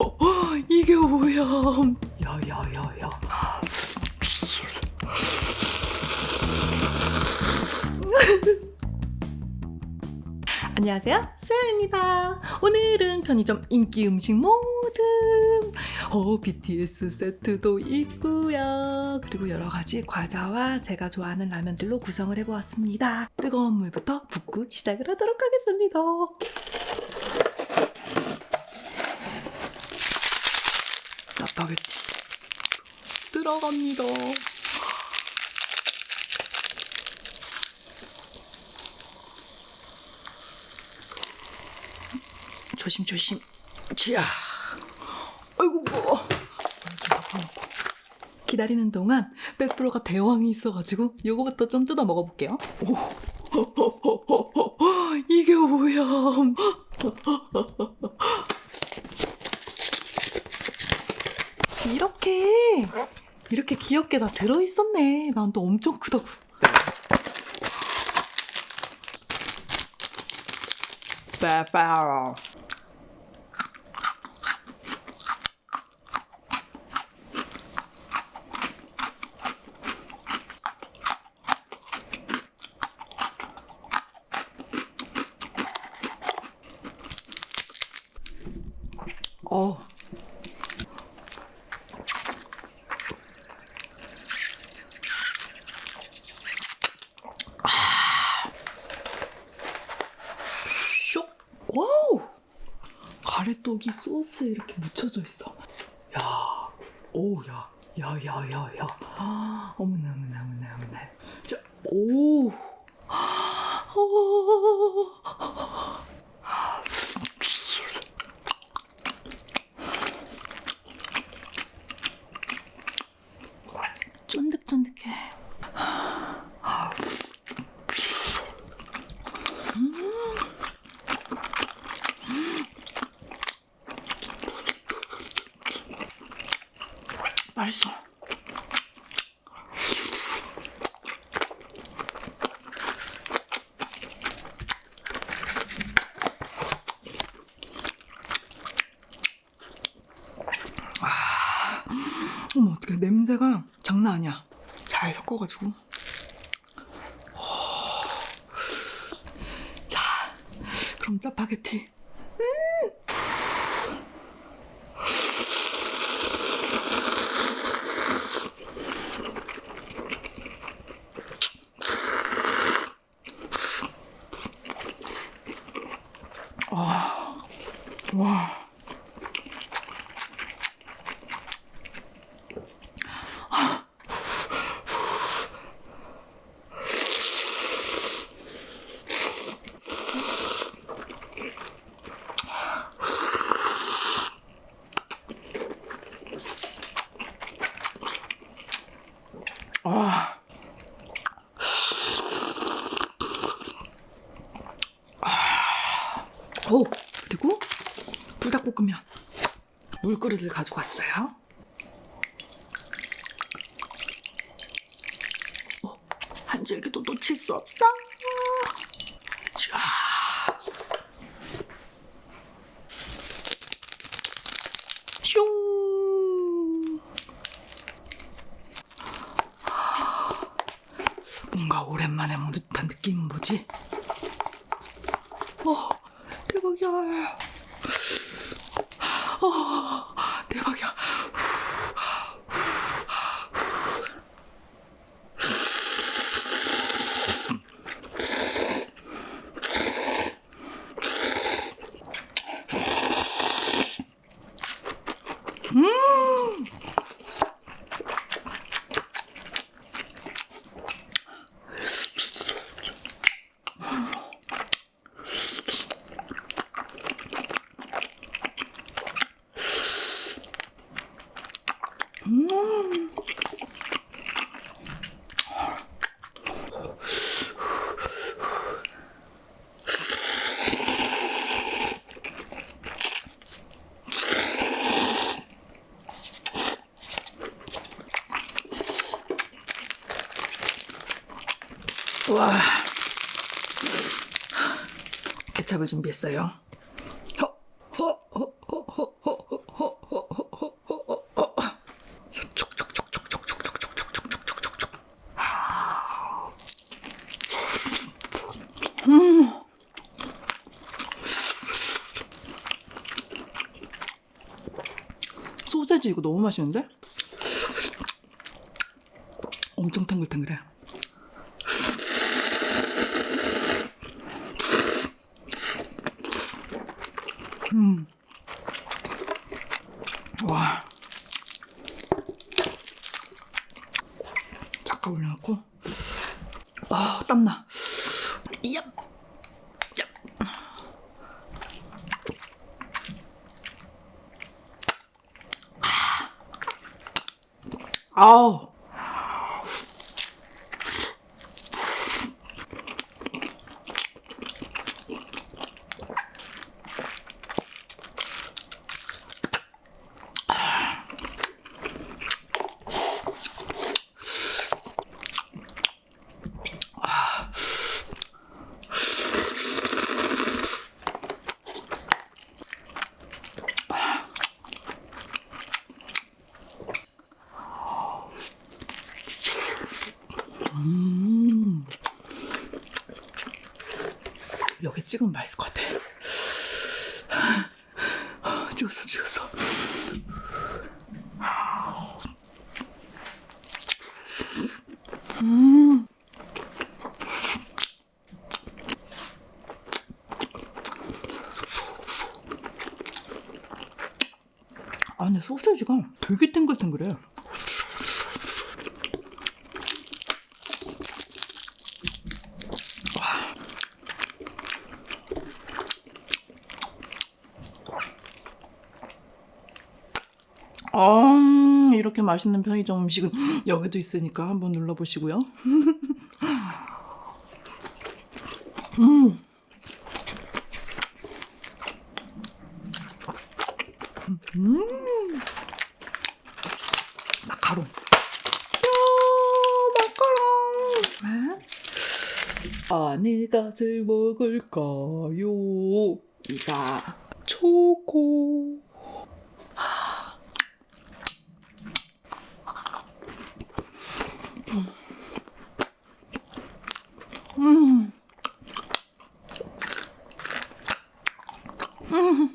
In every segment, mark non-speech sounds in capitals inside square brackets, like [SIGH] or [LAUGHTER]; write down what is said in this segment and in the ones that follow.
어, 이게 뭐야? 야야야야. 안녕하세요, 수연입니다. 오늘은 편의점 인기 음식 모듬, 어, BTS 세트도 있고요. 그리고 여러 가지 과자와 제가 좋아하는 라면들로 구성을 해보았습니다. 뜨거운 물부터 붓고 시작을 하도록 하겠습니다. 짜파게티 들어갑니다. 조심 조심. 지야. 아이고 무거워. 기다리는 동안 빼프로가 대왕이 있어가지고 요거부터 좀 뜯어 먹어볼게요. 오. [LAUGHS] 이게 뭐야? 이렇게 이렇게 귀엽게 다 들어있었네. 난 또 엄청 크다. 빼빼로. 어. 쇽! 와우! 가래떡이 소스에 이렇게 묻혀져 있어. 야, 오, 야, 야, 야, 야, 야. 아, 어머나, 어머나, 어머나, 어머나. 자, 오. 오. 쫀득쫀득해. 맛있어. 아, 어머 어떡해 냄새가 장난 아니야. 잘 섞어가지고. 오. 자, 그럼 짜파게티. 오, 그리고 불닭볶음면 물그릇을 가지고 왔어요. 어, 한 줄기도 놓칠 수 없어. 자. 슝. 뭔가 오랜만에 먹는 듯한 느낌은 뭐지? 어, 대박이야. 어, 와. 케찹을 준비했어요. 소세지 이거 너무 맛있는데? 엄청 탱글탱글해. 음. 와. 잠깐 올려놓고. 아, 땀나. 얍. 얍. 아우. 찍으면 맛있을 것 같아. 찍었어, 찍었어. 음. 아, 근데 소세지가 되게 탱글탱글해. 아, 이렇게 맛있는 편의점 음식은 [LAUGHS] 여기도 있으니까 한번 눌러보시고요. [LAUGHS] 음. 음. 마카롱. 야, 마카롱. 네? 어느 것을 먹을까요? 이가 초코. 음. 음.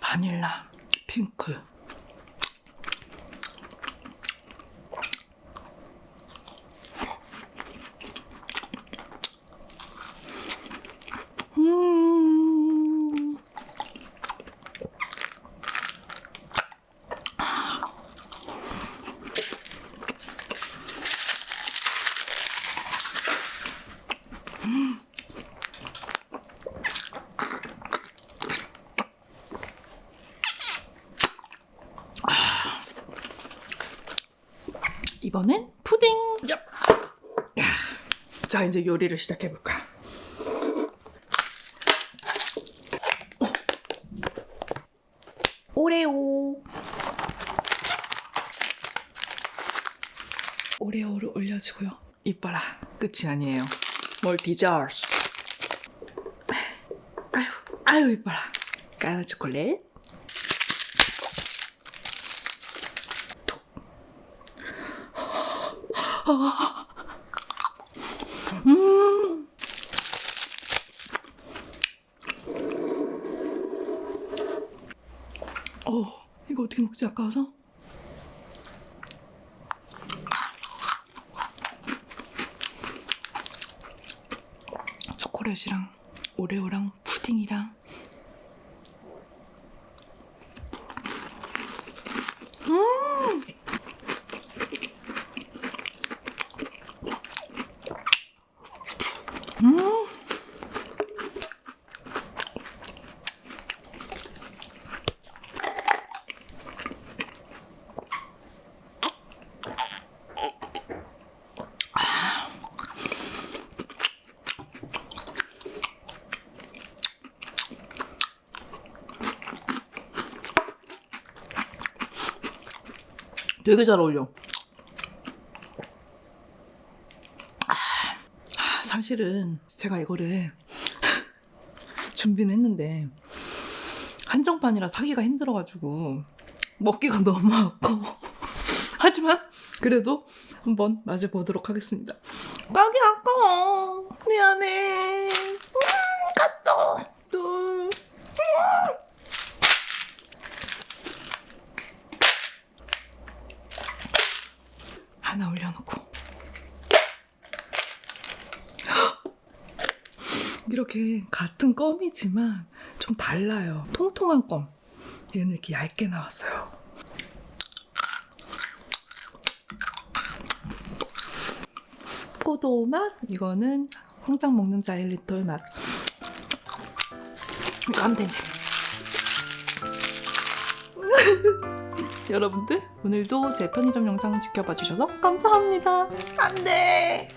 바닐라, 핑크. 음. 이번엔 푸딩. 야. 자, 이제 요리를 시작해 볼까. 오레오. 오레오를 올려주고요. 이뻐라. 끝이 아니에요. 뭘 디저스. 아유, 아유 이뻐라. 까나 초콜릿. 음. 어, 이거 어떻게 먹지 아까워서? 초콜릿이랑 오레오랑 푸딩이랑 음! 음! 되게 잘 어울려. 아, 아, 사실은 제가 이거를 [LAUGHS] 준비는 했는데 한정판이라 사기가 힘들어가지고 먹기가 [LAUGHS] 너무 아까워. 하지만 그래도 한번 맞아 보도록 하겠습니다. 가기 아까워. 미안해. 음, 갔어. 하나 올려놓고 [GASPS] 이렇게 같은 껌이지만 좀 달라요. 통통한 껌. 얘는 이렇게 얇게 나왔어요. 포도 맛? 이거는 홍당 먹는 자일리톨 맛. 깜 냄새. [LAUGHS] 여러분들 오늘도 제 편의점 영상 지켜봐 주셔서 감사합니다. 안 돼.